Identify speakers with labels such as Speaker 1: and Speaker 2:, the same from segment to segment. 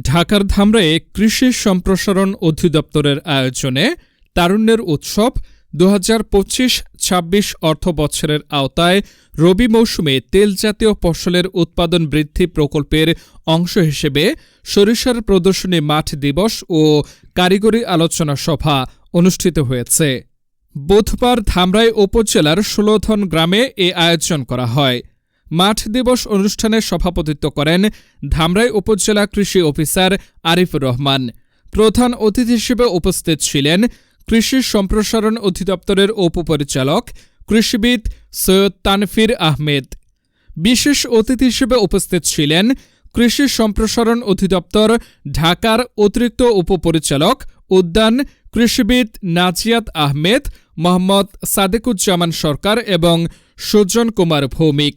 Speaker 1: ঢাকার ধামরায়ে কৃষি সম্প্রসারণ অধিদপ্তরের আয়োজনে তারুণ্যের উৎসব দু হাজার পঁচিশ ছাব্বিশ অর্থ বছরের আওতায় রবি মৌসুমে তেলজাতীয় ফসলের উৎপাদন বৃদ্ধি প্রকল্পের অংশ হিসেবে সরিষার প্রদর্শনী মাঠ দিবস ও কারিগরি আলোচনা সভা অনুষ্ঠিত হয়েছে। বুধবার ধামরাই উপজেলার ষোলধন গ্রামে এ আয়োজন করা হয়। মাঠ দিবস অনুষ্ঠানে সভাপতিত্ব করেন ধামরাই উপজেলা কৃষি অফিসার আরিফ রহমান। প্রধান অতিথি হিসেবে উপস্থিত ছিলেন কৃষি সম্প্রসারণ অধিদপ্তরের উপপরিচালক কৃষিবিদ সৈয়দ তানফির আহমেদ। বিশেষ অতিথি হিসেবে উপস্থিত ছিলেন কৃষি সম্প্রসারণ অধিদপ্তর ঢাকার অতিরিক্ত উপপরিচালক উদ্যান কৃষিবিদ নাজিয়াত আহমেদ, মোহাম্মদ সাদেকুজ্জামান সরকার এবং সুজন কুমার ভৌমিক।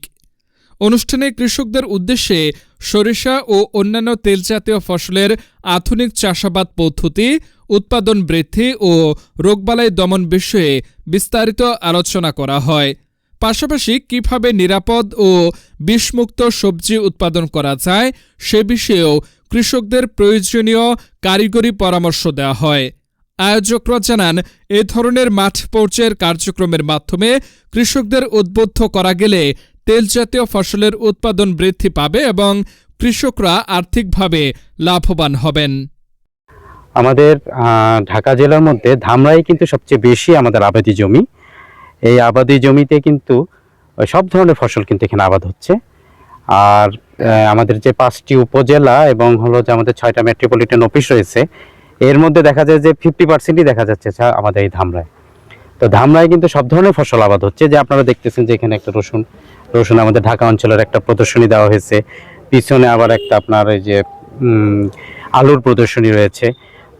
Speaker 1: অনুষ্ঠানে কৃষকদের উদ্দেশ্যে সরিষা ও অন্যান্য তেলজাতীয় ফসলের আধুনিক চাষাবাদ পদ্ধতি, উৎপাদন বৃদ্ধি ও রোগবালাই দমন বিষয়ে বিস্তারিত আলোচনা করা হয়। পাশাপাশি কীভাবে নিরাপদ ও বিষমুক্ত সবজি উৎপাদন করা যায়, সে বিষয়েও কৃষকদের প্রয়োজনীয় কারিগরি পরামর্শ দেওয়া হয়। আয়োজকরা জানান, এ ধরনের মাঠ পর্যায়ের কার্যক্রমের মাধ্যমে কৃষকদের উদ্বুদ্ধ করা গেলে তেলজাতীয় ফসলের উৎপাদন বৃদ্ধি পাবে এবং কৃষকরা আর্থিকভাবে লাভবান হবেন।
Speaker 2: আমাদের ঢাকা জেলার মধ্যে ধামরাই কিন্তু সবচেয়ে বেশি আমাদের আবাদি জমি। এই আবাদি জমিতে কিন্তু সব ধরনের ফসল কিন্তু এখানে আবাদ হচ্ছে। আর আমাদের যে পাঁচটি উপজেলা এবং হলো যে আমাদের ছয়টা মেট্রোপলিটন অফিস রয়েছে, এর মধ্যে দেখা যায় যে ফিফটি পার্সেন্টই দেখা যাচ্ছে আমাদের এই ধামরায় তো ধামরায় কিন্তু সব ধরনের ফসল আবাদ হচ্ছে। যে আপনারা দেখতেছেন যে এখানে একটা রসুন রসুন আমাদের ঢাকা অঞ্চলের একটা প্রদর্শনী দেওয়া হয়েছে। পিছনে আবার একটা আপনার এই যে আলুর প্রদর্শনী রয়েছে।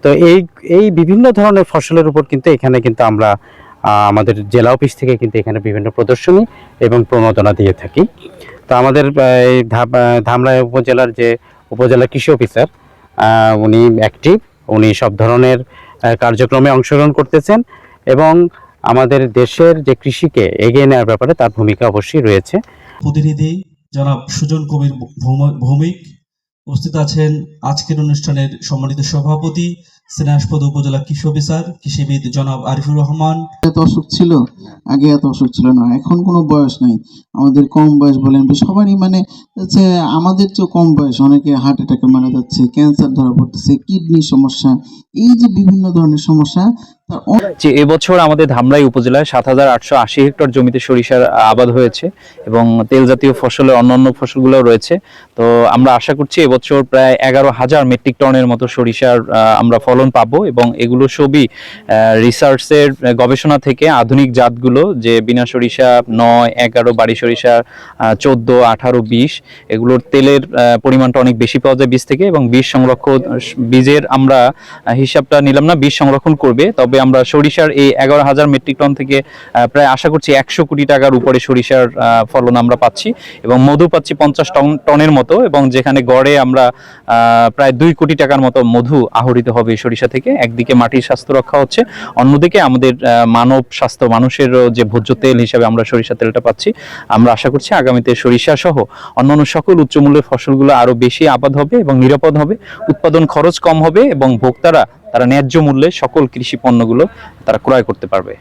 Speaker 2: তো এই এই বিভিন্ন ধরনের ফসলের উপর কিন্তু এখানে কিন্তু আমরা আমাদের জেলা অফিস থেকে কিন্তু এখানে বিভিন্ন প্রদর্শনী এবং প্রণোদনা দিয়ে থাকি। তো আমাদের এই ধাম- আহ, ধামরাই উপজেলার যে উপজেলা কৃষি অফিসার উনি অ্যাক্টিভ উনি সব ধরনের কার্যক্রমে অংশগ্রহণ করতেছেন এবং আমাদের দেশের যে কৃষিকে এগিয়ে নেওয়ার ব্যাপারে তার ভূমিকা অবশ্যই রয়েছে।
Speaker 3: প্রতিনিধি জনাব সুজন কবির ভৌমিক উপস্থিত আছেন আজকের অনুষ্ঠানের সম্মানিত সভাপতি সেনাসপদ উপজেলা কৃষি অফিসার কৃষিবিদ জনাব আরিফুর রহমান।
Speaker 4: এত অসুখ ছিল আগে এত অসুখ ছিল না এখন কোনো বয়স নাই। আমাদের কম বয়স বলেন সবারই মানে হচ্ছে আমাদের চেয়েও কম বয়স অনেকে হার্ট অ্যাটাকে মারা যাচ্ছে ক্যান্সার ধরা পড়তেছে কিডনি সমস্যা এই যে বিভিন্ন ধরনের সমস্যা
Speaker 5: যে এবছর আমাদের ধামরাই উপজেলায় সাত হাজার আটশো আশি হেক্টর জমিতে সরিষার আবাদ হয়েছে এবং তেল জাতীয় ফসলের অন্যান্য ফসলগুলো রয়েছে। তো আমরা আশা করছি এবছর প্রায় এগারো হাজার মেট্রিক টনের মতো সরিষার আমরা ফলন পাবো এবং এগুলো সবই রিসার্চের গবেষণা থেকে আধুনিক জাতগুলো যে বিনা সরিষা নয়, এগারো, বাড়ি সরিষা চোদ্দ, আঠারো, বিশ, এগুলোর তেলের পরিমাণটা অনেক বেশি পাওয়া যায় বীজ থেকে এবং বীজ সংরক্ষণ, বীজের আমরা হিসাবটা নিলাম না, বীজ সংরক্ষণ করবে, তবে আমরা সরিষার এই এগারো হাজার মেট্রিক টন থেকে প্রায় আশা করছি একশো কোটি টাকার উপরে সরিষার ফলন আমরা পাচ্ছি এবং মধু পাচ্ছি পঞ্চাশ টন, টনের মতো এবং যেখানে গড়ে আমরা প্রায় দুই কোটি টাকার মতো মধু আহরিত হবে সরিষা থেকে। একদিকে মাটির স্বাস্থ্য রক্ষা হচ্ছে, অন্যদিকে আমাদের মানব স্বাস্থ্য মানুষের যে ভোজ্য তেল হিসাবে আমরা সরিষা তেলটা পাচ্ছি, আমরা আশা করছি আগামীতে সরিষা সহ অন্যান্য সকল উচ্চমূল্যের ফসলগুলো আরও বেশি আবাদ হবে এবং নিরাপদ হবে, উৎপাদন খরচ কম হবে এবং ভোক্তারা তারা ন্যায্য মূল্যে সকল কৃষি পণ্যগুলো তারা ক্রয় করতে পারবে।